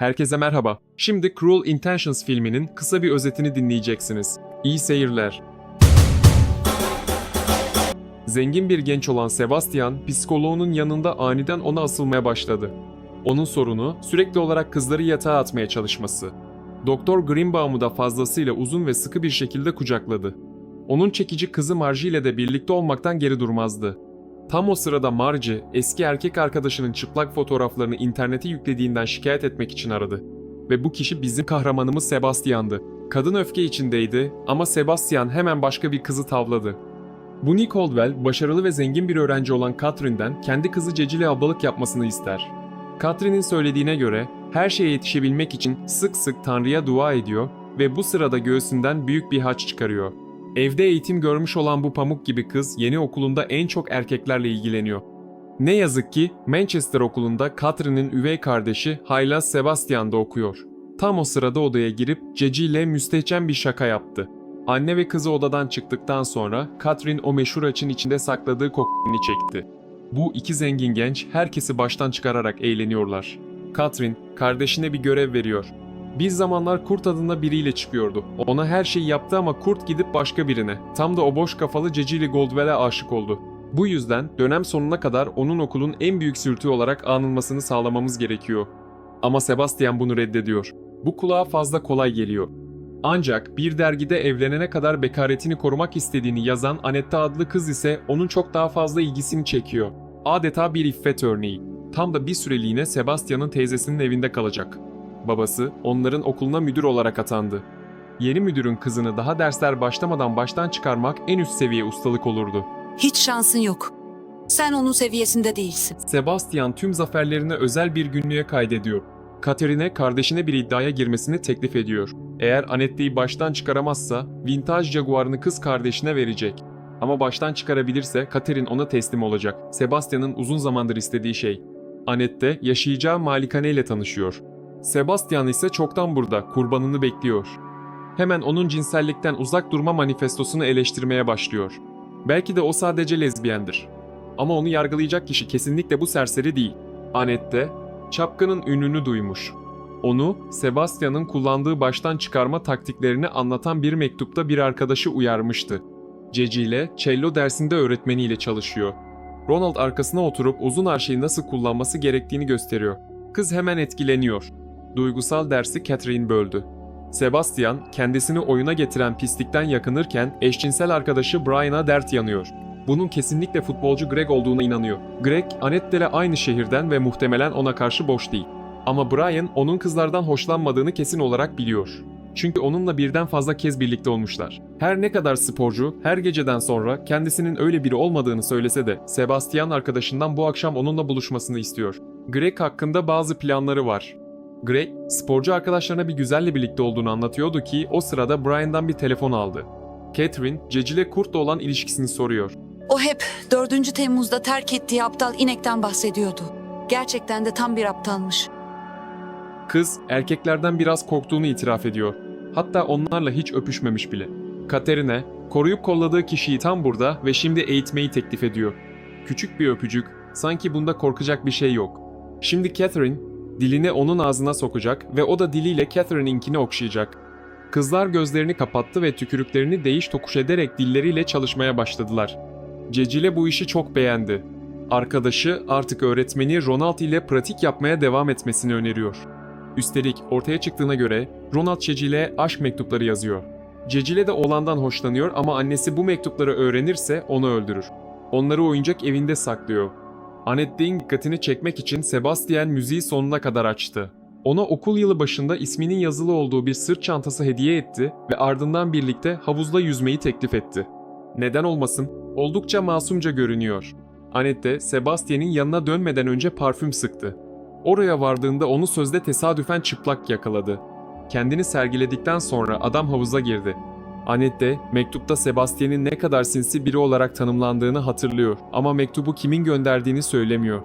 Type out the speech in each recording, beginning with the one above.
Herkese merhaba. Şimdi Cruel Intentions filminin kısa bir özetini dinleyeceksiniz. İyi seyirler. Zengin bir genç olan Sebastian, psikoloğunun yanında aniden ona asılmaya başladı. Onun sorunu sürekli olarak kızları yatağa atmaya çalışması. Doktor Greenbaum'u da fazlasıyla uzun ve sıkı bir şekilde kucakladı. Onun çekici kızı Margie ile de birlikte olmaktan geri durmazdı. Tam o sırada Margie, eski erkek arkadaşının çıplak fotoğraflarını internete yüklediğinden şikayet etmek için aradı. Ve bu kişi bizim kahramanımız Sebastian'dı. Kadın öfke içindeydi ama Sebastian hemen başka bir kızı tavladı. Bunny Caldwell, başarılı ve zengin bir öğrenci olan Catherine'den kendi kızı Cecile ablalık yapmasını ister. Catherine'in söylediğine göre her şeye yetişebilmek için sık sık Tanrı'ya dua ediyor ve bu sırada göğsünden büyük bir haç çıkarıyor. Evde eğitim görmüş olan bu pamuk gibi kız yeni okulunda en çok erkeklerle ilgileniyor. Ne yazık ki Manchester okulunda Catherine'in üvey kardeşi Hyla Sebastian da okuyor. Tam o sırada odaya girip Ceci ile müstehcen bir şaka yaptı. Anne ve kızı odadan çıktıktan sonra Catherine o meşhur açın içinde sakladığı kokaini çekti. Bu iki zengin genç herkesi baştan çıkararak eğleniyorlar. Catherine kardeşine bir görev veriyor. Bir zamanlar Kurt adında biriyle çıkıyordu. Ona her şeyi yaptı ama Kurt gidip başka birine. Tam da o boş kafalı Cecily Goldwell'e aşık oldu. Bu yüzden dönem sonuna kadar onun okulun en büyük sürtüğü olarak anılmasını sağlamamız gerekiyor. Ama Sebastian bunu reddediyor. Bu kulağa fazla kolay geliyor. Ancak bir dergide evlenene kadar bekaretini korumak istediğini yazan Anette adlı kız ise onun çok daha fazla ilgisini çekiyor. Adeta bir iffet örneği. Tam da bir süreliğine Sebastian'ın teyzesinin evinde kalacak. Babası onların okuluna müdür olarak atandı. Yeni müdürün kızını daha dersler başlamadan baştan çıkarmak en üst seviye ustalık olurdu. Hiç şansın yok. Sen onun seviyesinde değilsin. Sebastian tüm zaferlerini özel bir günlüğe kaydediyor. Katerine kardeşine bir iddiaya girmesini teklif ediyor. Eğer Anette'yi baştan çıkaramazsa Vintage Jaguar'ını kız kardeşine verecek. Ama baştan çıkarabilirse Katerin ona teslim olacak. Sebastian'ın uzun zamandır istediği şey. Anette yaşayacağı malikaneyle tanışıyor. Sebastian ise çoktan burada, kurbanını bekliyor. Hemen onun cinsellikten uzak durma manifestosunu eleştirmeye başlıyor. Belki de o sadece lezbiyendir. Ama onu yargılayacak kişi kesinlikle bu serseri değil. Anette, Çapkın'ın ününü duymuş. Onu, Sebastian'ın kullandığı baştan çıkarma taktiklerini anlatan bir mektupta bir arkadaşı uyarmıştı. Ceci ile cello dersinde öğretmeniyle çalışıyor. Ronald arkasına oturup uzun arşeyi nasıl kullanması gerektiğini gösteriyor. Kız hemen etkileniyor. Duygusal dersi Catherine böldü. Sebastian, kendisini oyuna getiren pislikten yakınırken eşcinsel arkadaşı Brian'a dert yanıyor. Bunun kesinlikle futbolcu Greg olduğuna inanıyor. Greg, Annette ile aynı şehirden ve muhtemelen ona karşı boş değil. Ama Brian onun kızlardan hoşlanmadığını kesin olarak biliyor. Çünkü onunla birden fazla kez birlikte olmuşlar. Her ne kadar sporcu, her geceden sonra kendisinin öyle biri olmadığını söylese de Sebastian arkadaşından bu akşam onunla buluşmasını istiyor. Greg hakkında bazı planları var. Greg, sporcu arkadaşlarına bir güzelle birlikte olduğunu anlatıyordu ki o sırada Brian'dan bir telefon aldı. Catherine, Cecile Kurt'la olan ilişkisini soruyor. O hep 4. Temmuz'da terk ettiği aptal inekten bahsediyordu. Gerçekten de tam bir aptalmış. Kız erkeklerden biraz korktuğunu itiraf ediyor. Hatta onlarla hiç öpüşmemiş bile. Katerine, koruyup kolladığı kişiyi tam burada ve şimdi eğitmeyi teklif ediyor. Küçük bir öpücük, sanki bunda korkacak bir şey yok. Şimdi Catherine, dilini onun ağzına sokacak ve o da diliyle Catherine'inkini okşayacak. Kızlar gözlerini kapattı ve tükürüklerini değiş tokuş ederek dilleriyle çalışmaya başladılar. Cecile bu işi çok beğendi. Arkadaşı artık öğretmeni Ronald ile pratik yapmaya devam etmesini öneriyor. Üstelik ortaya çıktığına göre Ronald Cecile'ye aşk mektupları yazıyor. Cecile de oğlandan hoşlanıyor ama annesi bu mektupları öğrenirse onu öldürür. Onları oyuncak evinde saklıyor. Annette'in dikkatini çekmek için Sebastian müziği sonuna kadar açtı. Ona okul yılı başında isminin yazılı olduğu bir sırt çantası hediye etti ve ardından birlikte havuzda yüzmeyi teklif etti. Neden olmasın? Oldukça masumca görünüyor. Annette, Sebastian'in yanına dönmeden önce parfüm sıktı. Oraya vardığında onu sözde tesadüfen çıplak yakaladı. Kendini sergiledikten sonra adam havuza girdi. Annette, mektupta Sebastian'in ne kadar sinsi biri olarak tanımlandığını hatırlıyor ama mektubu kimin gönderdiğini söylemiyor.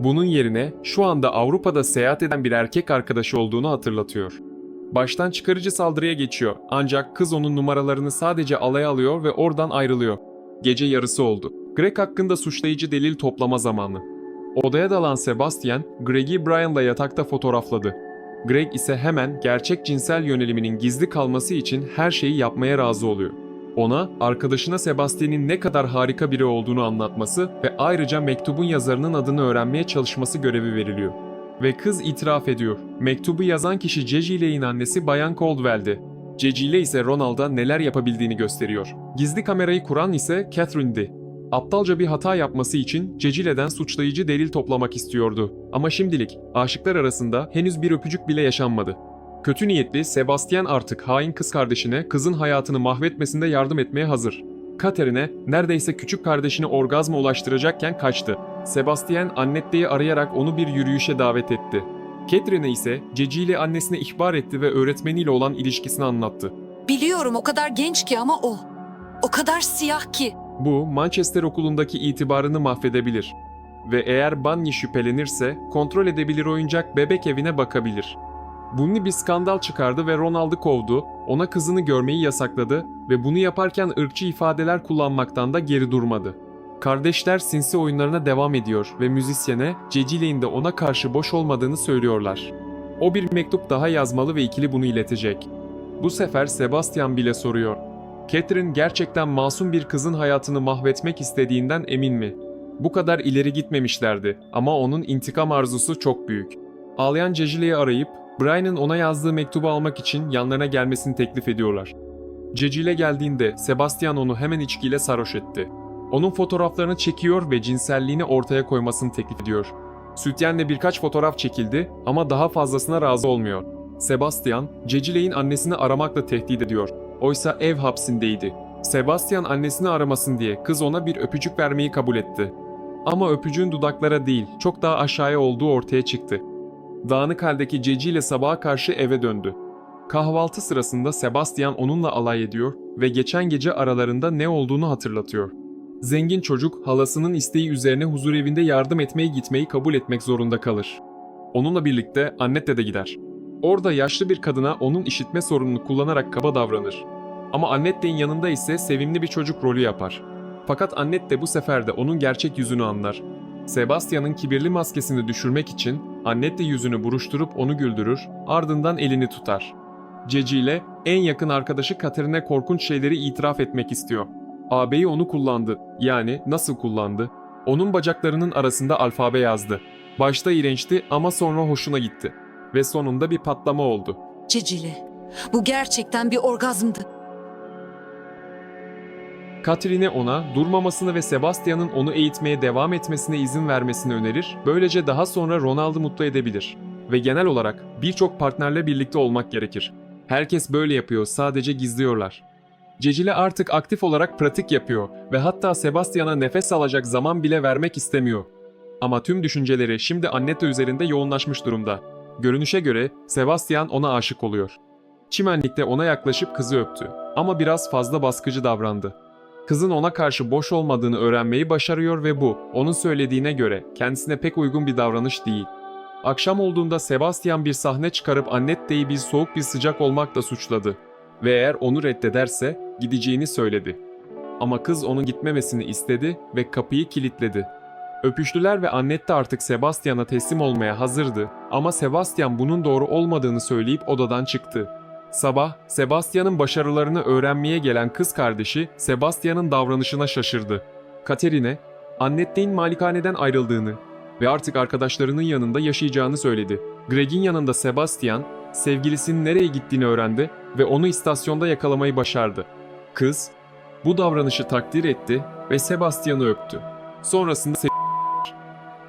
Bunun yerine şu anda Avrupa'da seyahat eden bir erkek arkadaşı olduğunu hatırlatıyor. Baştan çıkarıcı saldırıya geçiyor ancak kız onun numaralarını sadece alaya alıyor ve oradan ayrılıyor. Gece yarısı oldu. Greg hakkında suçlayıcı delil toplama zamanı. Odaya dalan Sebastian, Greg'i Brian'la yatakta fotoğrafladı. Greg ise hemen gerçek cinsel yöneliminin gizli kalması için her şeyi yapmaya razı oluyor. Ona arkadaşına Sebastian'in ne kadar harika biri olduğunu anlatması ve ayrıca mektubun yazarının adını öğrenmeye çalışması görevi veriliyor. Ve kız itiraf ediyor. Mektubu yazan kişi Cecile'in annesi Bayan Caldwell'di. Cecile ise Ronald'a neler yapabildiğini gösteriyor. Gizli kamerayı kuran ise Catherine'di. Aptalca bir hata yapması için Cecile'den suçlayıcı delil toplamak istiyordu. Ama şimdilik aşıklar arasında henüz bir öpücük bile yaşanmadı. Kötü niyetli Sebastian artık hain kız kardeşine kızın hayatını mahvetmesinde yardım etmeye hazır. Katerine neredeyse küçük kardeşini orgazma ulaştıracakken kaçtı. Sebastian Annette'yi arayarak onu bir yürüyüşe davet etti. Catherine ise Ceci ile annesine ihbar etti ve öğretmeniyle olan ilişkisini anlattı. Biliyorum o kadar genç ki ama o. O kadar siyah ki. Bu Manchester okulundaki itibarını mahvedebilir. Ve eğer Bunny şüphelenirse kontrol edebilir oyuncak bebek evine bakabilir. Bunny bir skandal çıkardı ve Ronald'ı kovdu, ona kızını görmeyi yasakladı ve bunu yaparken ırkçı ifadeler kullanmaktan da geri durmadı. Kardeşler sinsi oyunlarına devam ediyor ve müzisyene Cecile'in de ona karşı boş olmadığını söylüyorlar. O bir mektup daha yazmalı ve ikili bunu iletecek. Bu sefer Sebastian bile soruyor. Catherine gerçekten masum bir kızın hayatını mahvetmek istediğinden emin mi? Bu kadar ileri gitmemişlerdi ama onun intikam arzusu çok büyük. Ağlayan Cecile'yi arayıp Brian'ın ona yazdığı mektubu almak için yanlarına gelmesini teklif ediyorlar. Cecile geldiğinde Sebastian onu hemen içkiyle sarhoş etti. Onun fotoğraflarını çekiyor ve cinselliğini ortaya koymasını teklif ediyor. Sütyen'le birkaç fotoğraf çekildi ama daha fazlasına razı olmuyor. Sebastian, Cecile'in annesini aramakla tehdit ediyor. Oysa ev hapsindeydi. Sebastian annesini aramasın diye kız ona bir öpücük vermeyi kabul etti. Ama öpücüğün dudaklara değil, çok daha aşağıya olduğu ortaya çıktı. Dağınık haldeki Ceci ile sabaha karşı eve döndü. Kahvaltı sırasında Sebastian onunla alay ediyor ve geçen gece aralarında ne olduğunu hatırlatıyor. Zengin çocuk halasının isteği üzerine huzur evinde yardım etmeye gitmeyi kabul etmek zorunda kalır. Onunla birlikte Annette de gider. Orada yaşlı bir kadına onun işitme sorununu kullanarak kaba davranır. Ama Annette'nin yanında ise sevimli bir çocuk rolü yapar. Fakat Annette bu sefer de onun gerçek yüzünü anlar. Sebastian'ın kibirli maskesini düşürmek için Annette yüzünü buruşturup onu güldürür, ardından elini tutar. Ceci ile en yakın arkadaşı Katerine korkunç şeyleri itiraf etmek istiyor. Ağabeyi onu kullandı. Yani nasıl kullandı? Onun bacaklarının arasında alfabe yazdı. Başta iğrençti ama sonra hoşuna gitti. Ve sonunda bir patlama oldu. Cecile. Bu gerçekten bir orgazmdı. Katrine ona durmamasını ve Sebastian'ın onu eğitmeye devam etmesine izin vermesini önerir. Böylece daha sonra Ronald'ı mutlu edebilir. Ve genel olarak birçok partnerle birlikte olmak gerekir. Herkes böyle yapıyor, sadece gizliyorlar. Cecile artık aktif olarak pratik yapıyor ve hatta Sebastian'a nefes alacak zaman bile vermek istemiyor. Ama tüm düşünceleri şimdi Annette üzerinde yoğunlaşmış durumda. Görünüşe göre Sebastian ona aşık oluyor. Çimenlikte ona yaklaşıp kızı öptü ama biraz fazla baskıcı davrandı. Kızın ona karşı boş olmadığını öğrenmeyi başarıyor ve bu, onun söylediğine göre kendisine pek uygun bir davranış değil. Akşam olduğunda Sebastian bir sahne çıkarıp Annette'yi bir soğuk bir sıcak olmakla suçladı. Ve eğer onu reddederse gideceğini söyledi. Ama kız onun gitmemesini istedi ve kapıyı kilitledi. Öpüştüler ve Annette artık Sebastian'a teslim olmaya hazırdı ama Sebastian bunun doğru olmadığını söyleyip odadan çıktı. Sabah, Sebastian'ın başarılarını öğrenmeye gelen kız kardeşi Sebastian'ın davranışına şaşırdı. Katerine, Annette'in malikaneden ayrıldığını ve artık arkadaşlarının yanında yaşayacağını söyledi. Greg'in yanında Sebastian, sevgilisinin nereye gittiğini öğrendi ve onu istasyonda yakalamayı başardı. Kız, bu davranışı takdir etti ve Sebastian'ı öptü. Sonrasında se-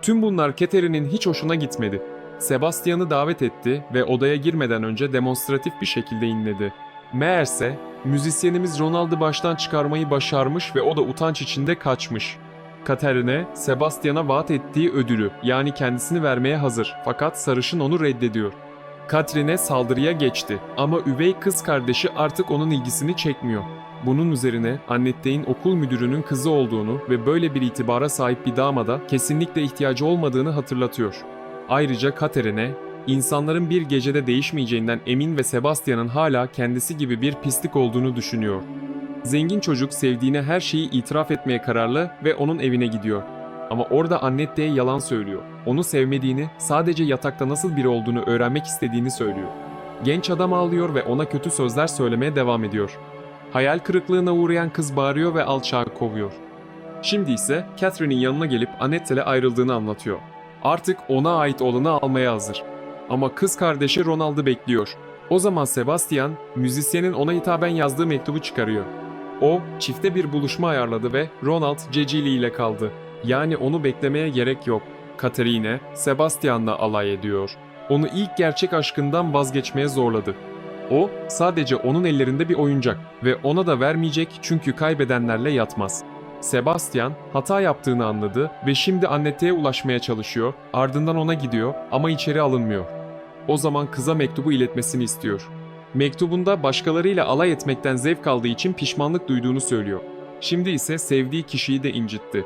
Tüm bunlar Katerine'in hiç hoşuna gitmedi. Sebastian'ı davet etti ve odaya girmeden önce demonstratif bir şekilde inledi. Meğerse müzisyenimiz Ronald'ı baştan çıkarmayı başarmış ve o da utanç içinde kaçmış. Katerine, Sebastian'a vaat ettiği ödülü yani kendisini vermeye hazır fakat sarışın onu reddediyor. Katrine saldırıya geçti ama üvey kız kardeşi artık onun ilgisini çekmiyor. Bunun üzerine Annette'in okul müdürünün kızı olduğunu ve böyle bir itibara sahip bir damada kesinlikle ihtiyacı olmadığını hatırlatıyor. Ayrıca Katerine, insanların bir gecede değişmeyeceğinden emin ve Sebastian'ın hala kendisi gibi bir pislik olduğunu düşünüyor. Zengin çocuk sevdiğine her şeyi itiraf etmeye kararlı ve onun evine gidiyor. Ama orada Annette'ye yalan söylüyor. Onu sevmediğini, sadece yatakta nasıl biri olduğunu öğrenmek istediğini söylüyor. Genç adam ağlıyor ve ona kötü sözler söylemeye devam ediyor. Hayal kırıklığına uğrayan kız bağırıyor ve alçağı kovuyor. Şimdi ise Catherine'in yanına gelip Annette ile ayrıldığını anlatıyor. Artık ona ait olanı almaya hazır. Ama kız kardeşi Ronald'ı bekliyor. O zaman Sebastian, müzisyenin ona hitaben yazdığı mektubu çıkarıyor. O, çifte bir buluşma ayarladı ve Ronald Cecily ile kaldı. Yani onu beklemeye gerek yok. Katerine, Sebastian'la alay ediyor. Onu ilk gerçek aşkından vazgeçmeye zorladı. O, sadece onun ellerinde bir oyuncak ve ona da vermeyecek çünkü kaybedenlerle yatmaz. Sebastian hata yaptığını anladı ve şimdi Annette'ye ulaşmaya çalışıyor, ardından ona gidiyor ama içeri alınmıyor. O zaman kıza mektubu iletmesini istiyor. Mektubunda başkalarıyla alay etmekten zevk aldığı için pişmanlık duyduğunu söylüyor. Şimdi ise sevdiği kişiyi de incitti.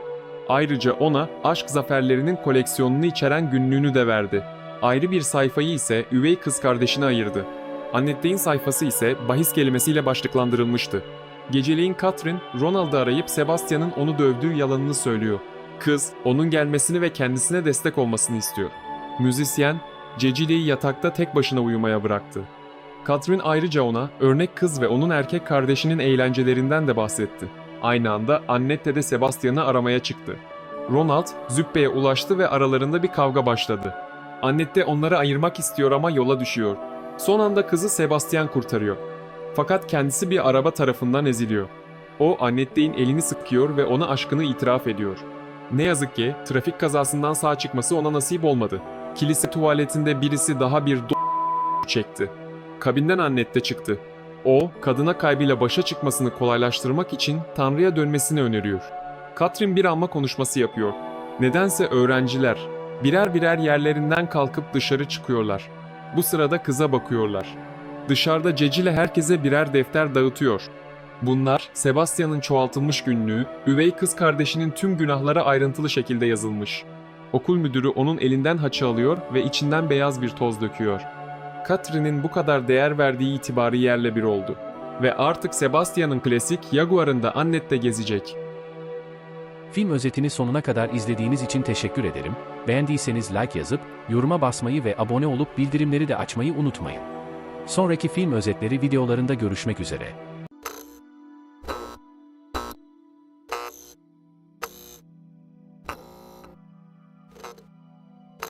Ayrıca ona aşk zaferlerinin koleksiyonunu içeren günlüğünü de verdi. Ayrı bir sayfayı ise üvey kız kardeşine ayırdı. Annette'in sayfası ise bahis kelimesiyle başlıklandırılmıştı. Geceleyin Catherine, Ronald'ı arayıp Sebastian'ın onu dövdüğü yalanını söylüyor. Kız, onun gelmesini ve kendisine destek olmasını istiyor. Müzisyen, Cecile'yi yatakta tek başına uyumaya bıraktı. Catherine ayrıca ona örnek kız ve onun erkek kardeşinin eğlencelerinden de bahsetti. Aynı anda Annette de Sebastian'ı aramaya çıktı. Ronald, Züppe'ye ulaştı ve aralarında bir kavga başladı. Annette onları ayırmak istiyor ama yola düşüyor. Son anda kızı Sebastian kurtarıyor. Fakat kendisi bir araba tarafından eziliyor. O Annette'in elini sıkıyor ve ona aşkını itiraf ediyor. Ne yazık ki trafik kazasından sağ çıkması ona nasip olmadı. Kilise tuvaletinde birisi daha bir do- çekti. Kabinden Annette çıktı. O, kadına kaybıyla başa çıkmasını kolaylaştırmak için Tanrı'ya dönmesini öneriyor. Katrin bir anma konuşması yapıyor. Nedense öğrenciler birer birer yerlerinden kalkıp dışarı çıkıyorlar. Bu sırada kıza bakıyorlar. Dışarıda Cecile herkese birer defter dağıtıyor. Bunlar Sebastian'ın çoğaltılmış günlüğü, üvey kız kardeşinin tüm günahları ayrıntılı şekilde yazılmış. Okul müdürü onun elinden haçı alıyor ve içinden beyaz bir toz döküyor. Katrine'in bu kadar değer verdiği itibarı yerle bir oldu. Ve artık Sebastian'ın klasik Jaguar'ın da Annette gezecek. Film özetini sonuna kadar izlediğiniz için teşekkür ederim. Beğendiyseniz like yazıp, yoruma basmayı ve abone olup bildirimleri de açmayı unutmayın. Sonraki film özetleri videolarında görüşmek üzere.